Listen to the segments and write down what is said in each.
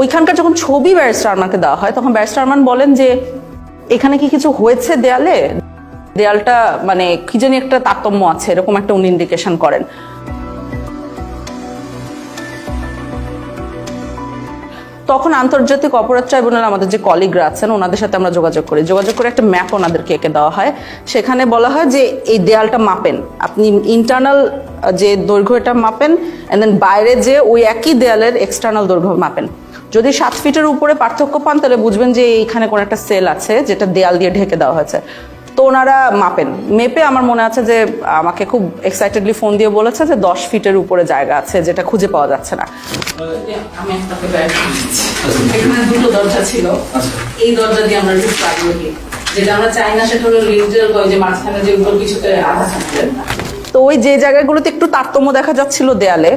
ওইখানকার যখন ছবি ব্যারিস্টার আরমানকে দেওয়া হয়, তখন ব্যারিস্টার আরমান বলেন যে, এখানে কি কিছু হয়েছে দেয়ালে? দেয়ালটা মানে কি জানি একটা তারতম্য আছে, এরকম একটা উনি ইন্ডিকেশন করেন। তখন আন্তর্জাতিক অপরাধ ট্রাইব্যুনাল আমাদের যে কলিগরা আছেন, ওনাদের সাথে আমরা যোগাযোগ করি। যোগাযোগ করে একটা ম্যাপ ওনাদেরকে এঁকে দেওয়া হয়। সেখানে বলা হয় যে এই দেয়ালটা মাপেন। আপনি ইন্টারনাল যে দৈর্ঘ্য এটা মাপেন অ্যান্ড দেন বাইরে যে ওই একই দেয়ালের এক্সটার্নাল দৈর্ঘ্য মাপেন। যদি সাত ফিটের উপরে পার্থক্য পান, তাহলে বুঝবেন যে এইখানে কোনো একটা সেল আছে, যেটা দেয়াল দিয়ে ঢেকে দেওয়া হয়েছে। তো ওনারা মাপেন। মেপে আমার মনে আছে যে আমাকে খুব এক্সাইটেডলি ফোন দিয়ে বলেছে যে দশ ফিটের উপরে জায়গা আছে যেটা খুঁজে পাওয়া যাচ্ছে না। আমি এখানে দুটো দরজা ছিল। এই দরজা দিয়ে আমরা ঢুকতে যেটা আমরা চাই না সেটা হলো লিন্টেল যে মাঝখানে যে উপর কিছুতে আধা থাকবে। তো ওই যে জায়গাগুলোতে একটু তারতম্য দেখা যাচ্ছিল দেয়ালে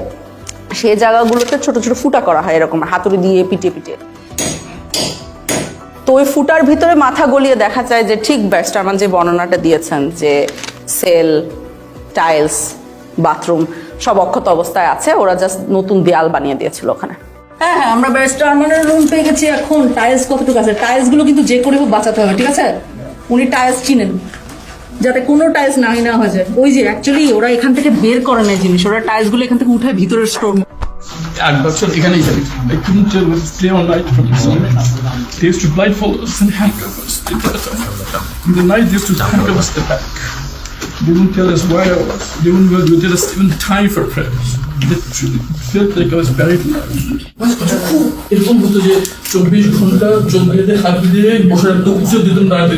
সেই জায়গাগুলোতে ছোট ছোট ফুটা করা হয় এরকম হাতুড়ি দিয়ে পিটিয়ে পিটিয়ে। তো ওই ফুটার ভিতরে মাথা গলিয়ে দেখা যায় যে ঠিক ব্যাস্টারমান যে বর্ণনাটা দিয়েছেন যে সেল, টাইলস, বাথরুম, সব অক্ষত অবস্থায় আছে, ওরা জাস্ট নতুন দেয়াল বানিয়ে দিয়েছিল ওখানে। হ্যাঁ হ্যাঁ আমরা ব্যারিস্টার আরমানের রুম পেয়ে গেছি এখন। টাইলস কতটুকু আছে? টাইলসগুলো কিন্তু যে করে হোক বাঁচাতে হবে, ঠিক আছে? উনি টাইলস চিনেন যাতে কোনো টাইলস নাই না হয়ে যায়। ওই যে অ্যাকচুয়ালি ওরা এখান থেকে বের করে নেয় জিনিস। ওরা টাইলসগুলো এখান থেকে উঠে ভিতরে store এক বছর এখানেই যাবে I couldn't tell what stay all night from the sun. They used to blindfold us and handcuff us. In the night, they used to handcuff us the back. They wouldn't tell us where I was. They wouldn't they tell us even time for prayers. Literally, felt like I was buried alive. খুব এরকম হতো যে চব্বিশ ঘন্টা চোখ বেঁধে হাত দিয়ে বসে রাখতো উঁচু দিতেন দাঁড়াতে